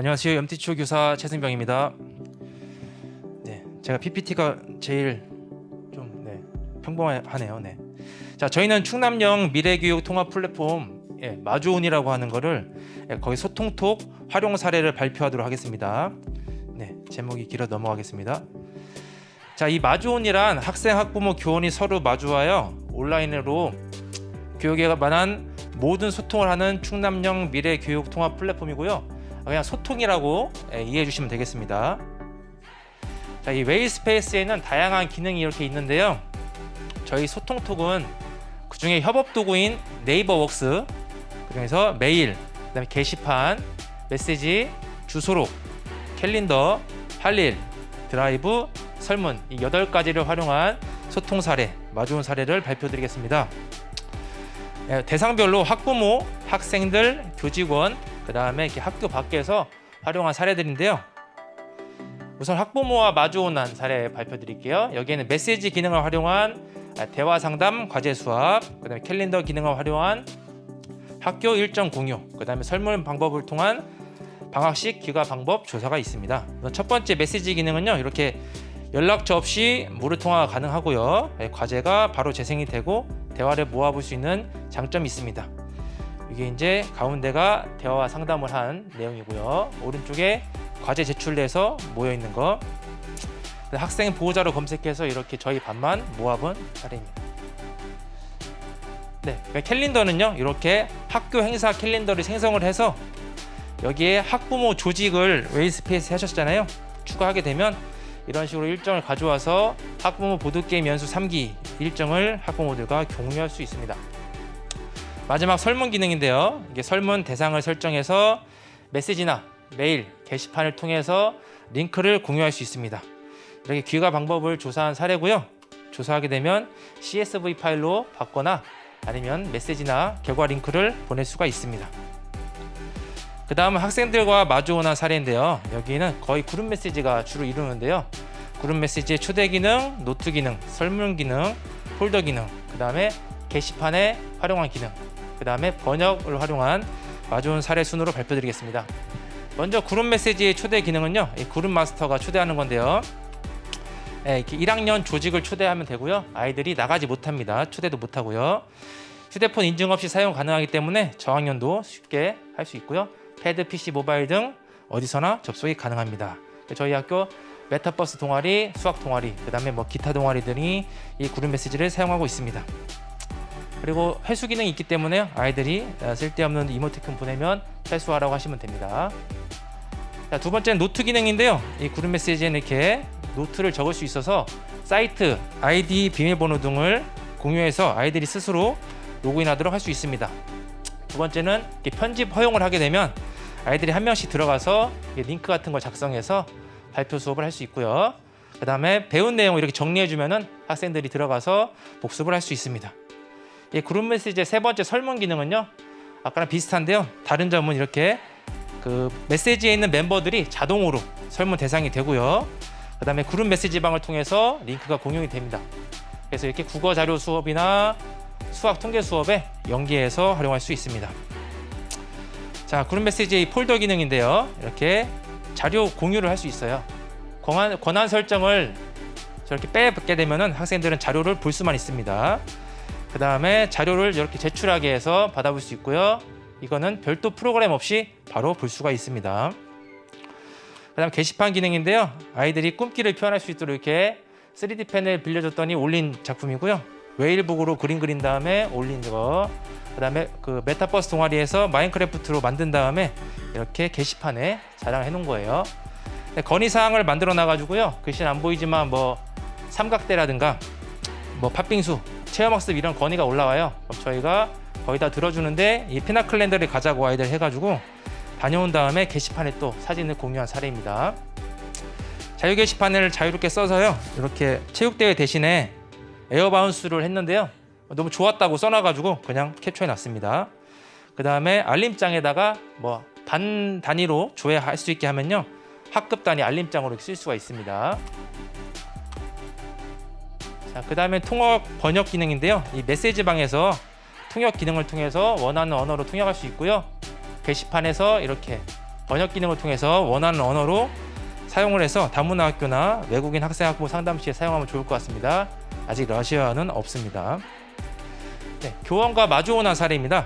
안녕하세요. MT초 교사 최승병입니다. 네, 제가 PPT가 제일 좀 네, 평범하네요. 네. 자, 저희는 충남형 미래교육 통합 플랫폼 예, 마주온이라고 하는 거를 예, 거기 소통톡 활용 사례를 발표하도록 하겠습니다. 네, 제목이 길어 넘어가겠습니다. 자, 이 마주온이란 학생, 학부모, 교원이 서로 마주하여 온라인으로 교육에 관한 모든 소통을 하는 충남형 미래 교육 통합 플랫폼이고요. 그냥 소통이라고 예, 이해해 주시면 되겠습니다. 자, 이 웨이스페이스에는 다양한 기능이 이렇게 있는데요. 저희 소통톡은 그 중에 협업 도구인 네이버 웍스, 그중에서 메일, 그다음에 게시판, 메시지, 주소록, 캘린더, 할 일, 드라이브, 설문 이 여덟 가지를 활용한 소통 사례, 마주온 사례를 발표드리겠습니다. 예, 대상별로 학부모, 학생들, 교직원, 그 다음에 이렇게 학교 밖에서 활용한 사례들인데요. 우선 학부모와 마주온한 사례 발표드릴게요. 여기에는 메시지 기능을 활용한 아, 대화 상담, 과제 수업, 그다음에 캘린더 기능을 활용한 학교 일정 공유, 그다음에 설문 방법을 통한 방학식 기가 방법 조사가 있습니다. 첫 번째 메시지 기능은요. 이렇게 연락처 없이 무료 통화가 가능하고요. 예, 과제가 바로 재생이 되고 대화를 모아볼 수 있는 장점이 있습니다. 이게 이제 가운데가 대화 상담을 한 내용이고요. 오른쪽에 과제 제출돼서 모여 있는 거. 학생 보호자로 검색해서 이렇게 저희 반만 모아본 사례입니다. 네, 그러니까 캘린더는요. 이렇게 학교 행사 캘린더를 생성을 해서 여기에 학부모 조직을 웨이스페이스 하셨잖아요. 추가하게 되면 이런 식으로 일정을 가져와서 학부모 보드게임 연수 3기 일정을 학부모들과 공유할 수 있습니다. 마지막 설문 기능인데요. 이게 설문 대상을 설정해서 메시지나 메일, 게시판을 통해서 링크를 공유할 수 있습니다. 이렇게 귀가 방법을 조사한 사례고요. 조사하게 되면 CSV 파일로 받거나 아니면 메시지나 결과 링크를 보낼 수가 있습니다. 그 다음은 학생들과 마주오는 사례인데요. 여기는 거의 그룹 메시지가 주로 이루는데요. 그룹 메시지의 초대 기능, 노트 기능, 설문 기능, 폴더 기능, 그 다음에 게시판에 활용한 기능, 그 다음에 번역을 활용한 마주온 사례 순으로 발표드리겠습니다. 먼저 그룹 메시지의 초대 기능은요. 이 그룹 마스터가 초대하는 건데요. 예, 이렇게 1학년 조직을 초대하면 되고요. 아이들이 나가지 못합니다. 초대도 못하고요. 휴대폰 인증 없이 사용 가능하기 때문에 저학년도 쉽게 할 수 있고요. 패드, PC, 모바일 등 어디서나 접속이 가능합니다. 저희 학교 메타버스 동아리, 수학 동아리, 그다음에 뭐 기타 동아리들이 이 그룹 메시지를 사용하고 있습니다. 그리고 회수 기능이 있기 때문에 아이들이 쓸데없는 이모티콘 보내면 회수하라고 하시면 됩니다. 자, 두 번째는 노트 기능인데요. 이 그룹 메시지에 이렇게 노트를 적을 수 있어서 사이트, 아이디, 비밀번호 등을 공유해서 아이들이 스스로 로그인하도록 할 수 있습니다. 두 번째는 편집 허용을 하게 되면 아이들이 한 명씩 들어가서 링크 같은 걸 작성해서 발표 수업을 할 수 있고요. 그 다음에 배운 내용을 이렇게 정리해주면은 학생들이 들어가서 복습을 할 수 있습니다. 이 그룹 메시지의 세 번째 설문 기능은요. 아까랑 비슷한데요. 다른 점은 이렇게 그 메시지에 있는 멤버들이 자동으로 설문 대상이 되고요. 그 다음에 그룹 메시지방을 통해서 링크가 공유이 됩니다. 그래서 이렇게 국어 자료 수업이나 수학 통계 수업에 연계해서 활용할 수 있습니다. 자, 그룹 메시지의 폴더 기능인데요. 이렇게 자료 공유를 할 수 있어요. 권한, 권한 설정을 저렇게 빼게 되면 학생들은 자료를 볼 수만 있습니다. 그 다음에 자료를 이렇게 제출하게 해서 받아볼 수 있고요. 이거는 별도 프로그램 없이 바로 볼 수가 있습니다. 그 다음 게시판 기능인데요. 아이들이 꿈길을 표현할 수 있도록 이렇게 3D 펜을 빌려줬더니 올린 작품이고요. 웨일북으로 그림 그린 다음에 올린 거. 그 다음에 그 메타버스 동아리에서 마인크래프트로 만든 다음에 이렇게 게시판에 자랑해 놓은 거예요. 네, 건의사항을 만들어 놔가지고요. 글씨는 안 보이지만 뭐 삼각대라든가 뭐 팥빙수, 체험학습 이런 건의가 올라와요. 그럼 저희가 거의 다 들어주는데 이 피나클랜더를 가자고 아이들 해가지고 다녀온 다음에 게시판에 또 사진을 공유한 사례입니다. 자유 게시판을 자유롭게 써서요. 이렇게 체육대회 대신에 에어바운스를 했는데요. 너무 좋았다고 써놔가지고 그냥 캡처해 놨습니다. 그 다음에 알림장에다가 뭐 반 단위로 조회할 수 있게 하면요. 학급 단위 알림장으로 쓸 수가 있습니다. 자, 그 다음에 통역 번역 기능인데요. 이 메시지 방에서 통역 기능을 통해서 원하는 언어로 통역할 수 있고요. 게시판에서 이렇게 번역 기능을 통해서 원하는 언어로 사용을 해서 다문화 학교나 외국인 학생 학부모 상담 시에 사용하면 좋을 것 같습니다. 아직 러시아어는 없습니다. 네, 교원과 마주오는 사례입니다.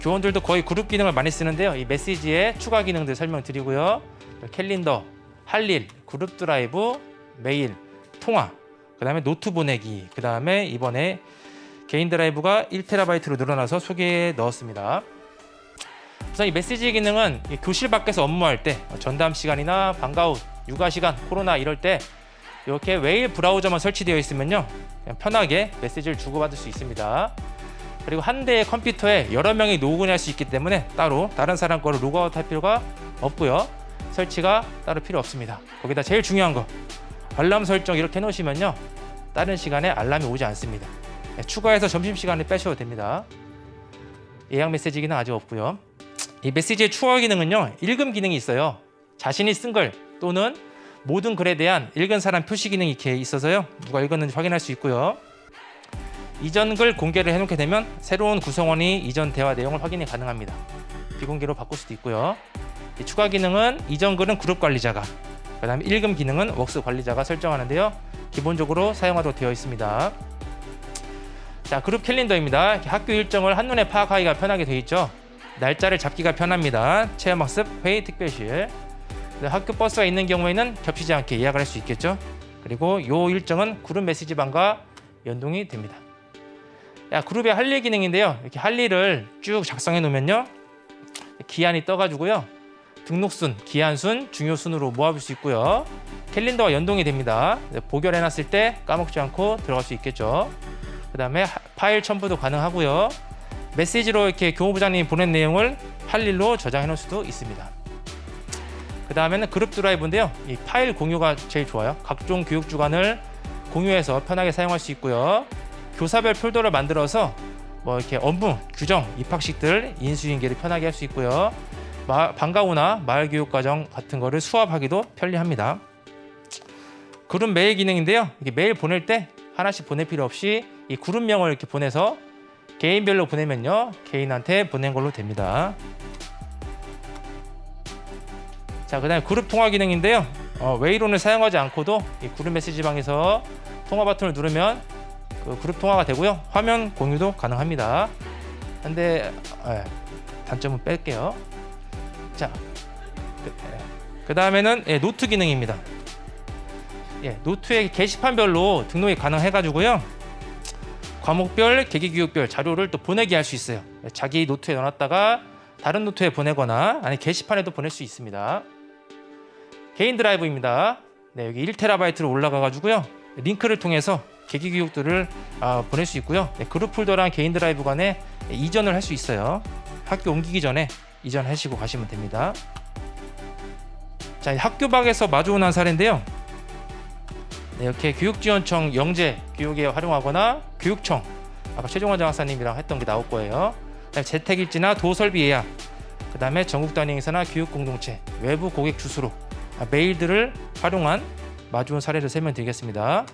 교원들도 거의 그룹 기능을 많이 쓰는데요. 이 메시지에 추가 기능들 설명드리고요. 캘린더, 할 일, 그룹 드라이브, 메일, 통화, 그 다음에 노트 보내기, 그 다음에 이번에 개인 드라이브가 1테라바이트로 늘어나서 소개에 넣었습니다. 우선 이 메시지 기능은 이 교실 밖에서 업무할 때 전담 시간이나 방과후, 육아 시간, 코로나 이럴 때 이렇게 웨일 브라우저만 설치되어 있으면요 편하게 메시지를 주고받을 수 있습니다. 그리고 한 대의 컴퓨터에 여러 명이 로그인할 수 있기 때문에 따로 다른 사람 거를 로그아웃 할 필요가 없고요. 설치가 따로 필요 없습니다. 거기다 제일 중요한 거 알람 설정 이렇게 해놓으시면요 다른 시간에 알람이 오지 않습니다. 네, 추가해서 점심 시간에 빼셔도 됩니다. 예약 메시지 기능 아직 없고요. 이 메시지의 추가 기능은요 읽음 기능이 있어요. 자신이 쓴 글 또는 모든 글에 대한 읽은 사람 표시 기능이 이렇게 있어서요 누가 읽었는지 확인할 수 있고요. 이전 글 공개를 해놓게 되면 새로운 구성원이 이전 대화 내용을 확인이 가능합니다. 비공개로 바꿀 수도 있고요. 이 추가 기능은 이전 글은 그룹 관리자가, 그 다음에 읽음 기능은 웍스 관리자가 설정하는데요. 기본적으로 사용하도록 되어 있습니다. 자, 그룹 캘린더입니다. 학교 일정을 한눈에 파악하기가 편하게 되어 있죠. 날짜를 잡기가 편합니다. 체험학습, 회의, 특별실. 학교 버스가 있는 경우에는 겹치지 않게 예약을 할 수 있겠죠. 그리고 요 일정은 그룹 메시지방과 연동이 됩니다. 야, 그룹의 할일 기능인데요. 이렇게 할 일을 쭉 작성해 놓으면요. 기한이 떠가지고요. 등록순, 기한순, 중요순으로 모아볼 수 있고요. 캘린더와 연동이 됩니다. 보결해 놨을 때 까먹지 않고 들어갈 수 있겠죠. 그 다음에 파일 첨부도 가능하고요. 메시지로 이렇게 교무부장님이 보낸 내용을 할 일로 저장해 놓을 수도 있습니다. 그 다음에는 그룹 드라이브인데요. 이 파일 공유가 제일 좋아요. 각종 교육 주간을 공유해서 편하게 사용할 수 있고요. 교사별 폴더를 만들어서 뭐 이렇게 업무, 규정, 입학식들 인수인계를 편하게 할 수 있고요. 마, 방과후나 마을 교육 과정 같은 거를 수합하기도 편리합니다. 그룹 메일 기능인데요. 이게 메일 보낼 때 하나씩 보낼 필요 없이 이 그룹명을 이렇게 보내서 개인별로 보내면요 개인한테 보낸 걸로 됩니다. 자 그다음에 그룹 통화 기능인데요. 어, 웨이론을 사용하지 않고도 이 그룹 메시지방에서 통화 버튼을 누르면 그 그룹 통화가 되고요. 화면 공유도 가능합니다. 근데 예, 단점은 뺄게요. 자, 그 다음에는 예, 노트 기능입니다. 예, 노트에 게시판별로 등록이 가능해가지고요. 과목별, 계기교육별 자료를 또 보내게 할수 있어요. 예, 자기 노트에 넣어놨다가 다른 노트에 보내거나 아니 게시판에도 보낼 수 있습니다. 개인 드라이브입니다. 네, 여기 1테라바이트로 올라가가지고요. 링크를 통해서 계기 교육들을 아, 보낼 수 있고요. 네, 그룹 폴더랑 개인 드라이브 간에 이전을 할 수 있어요. 학교 옮기기 전에 이전하시고 가시면 됩니다. 자, 학교 밖에서 마주오는 사례인데요. 네, 이렇게 교육지원청 영재 교육에 활용하거나 교육청 아까 최종원 장학사님이랑 했던 게 나올 거예요. 재택일지나 도설비 예약, 그 다음에 전국 단위 행사나 교육 공동체, 외부 고객 주소로 아, 메일들을 활용한 마주온 사례를 설명드리겠습니다.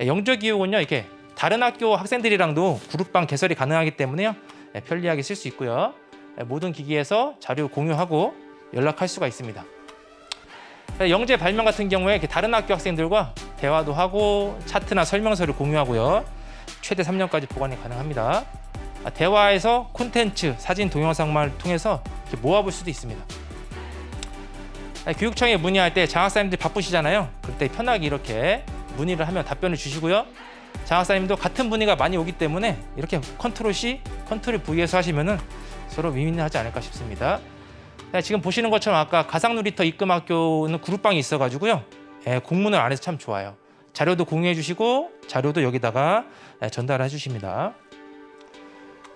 예, 영재 교육은요 이렇게 다른 학교 학생들이랑도 그룹방 개설이 가능하기 때문에요 예, 편리하게 쓸 수 있고요. 예, 모든 기기에서 자료 공유하고 연락할 수가 있습니다. 예, 영재 발명 같은 경우에 다른 학교 학생들과 대화도 하고 차트나 설명서를 공유하고요. 최대 3년까지 보관이 가능합니다. 아, 대화에서 콘텐츠, 사진, 동영상만을 통해서 모아볼 수도 있습니다. 아, 교육청에 문의할 때 장학사님들 바쁘시잖아요. 그때 편하게 이렇게 문의를 하면 답변을 주시고요. 장학사님도 같은 문의가 많이 오기 때문에 이렇게 컨트롤 C, 컨트롤 V에서 하시면은 서로 윈윈하지 않을까 싶습니다. 네, 지금 보시는 것처럼 아까 가상놀이터 입금학교는 그룹방이 있어가지고요. 예, 공문을 안 해서 참 좋아요. 자료도 공유해 주시고 자료도 여기다가 예, 전달해 주십니다.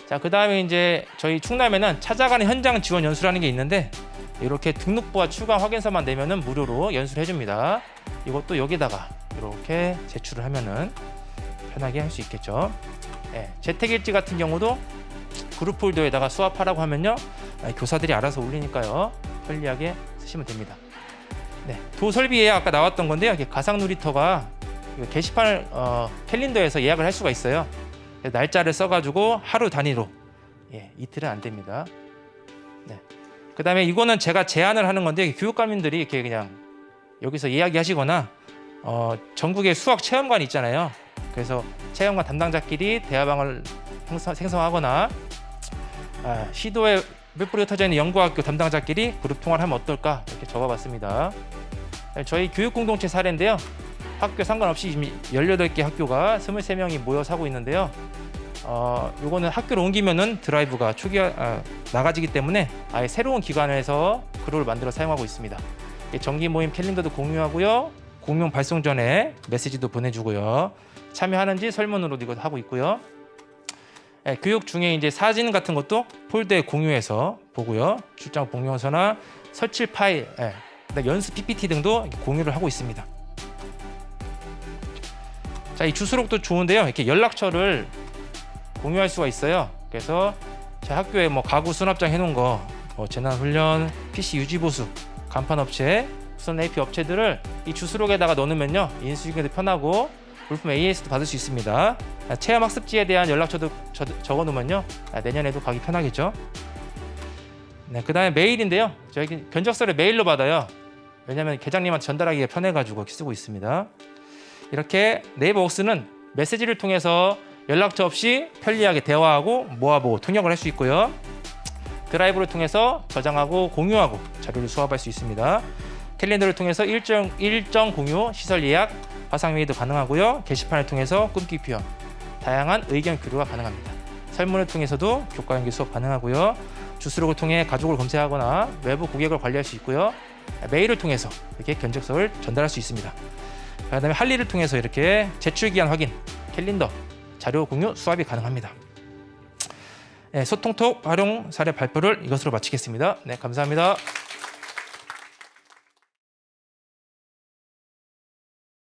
자, 그 다음에 이제 저희 충남에는 찾아가는 현장 지원 연수라는 게 있는데 이렇게 등록부와 추가 확인서만 내면은 무료로 연수를 해줍니다. 이것도 여기다가 이렇게 제출을 하면은 편하게 할 수 있겠죠. 예, 재택일지 같은 경우도 그룹 폴더에다가 수합하라고 하면요 아, 교사들이 알아서 올리니까요 편리하게 쓰시면 됩니다. 네, 도설비 예약 아까 나왔던 건데요. 가상 놀이터가 게시판 어, 캘린더에서 예약을 할 수가 있어요. 날짜를 써가지고 하루 단위로 예, 이틀은 안 됩니다. 네. 그다음에 이거는 제가 제안을 하는 건데 교육감님들이 이렇게 그냥 여기서 이야기하시거나 어, 전국에 수학 체험관 있잖아요. 그래서 체험관 담당자끼리 대화방을 생성하거나 아, 시도에 몇 뿌리가 터져 있는 연구학교 담당자끼리 그룹 통화를 하면 어떨까 이렇게 적어봤습니다. 저희 교육 공동체 사례인데요. 학교 상관없이 이미 18개 학교가 23명이 모여서 하고 있는데요. 어, 요거는 학교로 옮기면은 드라이브가 초기 아, 나가지기 때문에 아예 새로운 기관에서 그룹을 만들어 사용하고 있습니다. 이 정기 모임 캘린더도 공유하고요. 공명 발송 전에 메시지도 보내주고요. 참여하는지 설문으로 이거 하고 있고요. 예, 교육 중에 이제 사진 같은 것도 폴더에 공유해서 보고요. 출장 공유서나 설치 파일, 예, 연습 PPT 등도 공유를 하고 있습니다. 자, 이 주소록도 좋은데요. 이렇게 연락처를 공유할 수가 있어요. 그래서 제 학교에 뭐 가구 수납장 해놓은 거, 뭐 재난 훈련, PC 유지 보수, 간판 업체, 무선 AP 업체들을 이 주소록에다가 넣으면요 인수인계도 편하고 물품 AS도 받을 수 있습니다. 아, 체험 학습지에 대한 연락처도 저- 적어놓으면요 아, 내년에도 가기 편하겠죠. 네, 그다음에 메일인데요. 저희 견적서를 메일로 받아요. 왜냐하면 계장님한테 전달하기가 편해가지고 쓰고 있습니다. 이렇게 네이버 옥스는 메시지를 통해서 연락처 없이 편리하게 대화하고 모아보고 통역을 할 수 있고요. 드라이브를 통해서 저장하고 공유하고 자료를 수합할 수 있습니다. 캘린더를 통해서 일정 일정 공유, 시설 예약, 화상 회의도 가능하고요. 게시판을 통해서 꿈기 표현, 다양한 의견 교류가 가능합니다. 설문을 통해서도 교과 연계 수업 가능하고요. 주스록을 통해 가족을 검색하거나 외부 고객을 관리할 수 있고요. 메일을 통해서 이렇게 견적서를 전달할 수 있습니다. 그다음에 할리를 통해서 이렇게 제출 기한 확인, 캘린더, 자료 공유, 수합이 가능합니다. 네, 소통톡 활용 사례 발표를 이것으로 마치겠습니다. 네, 감사합니다.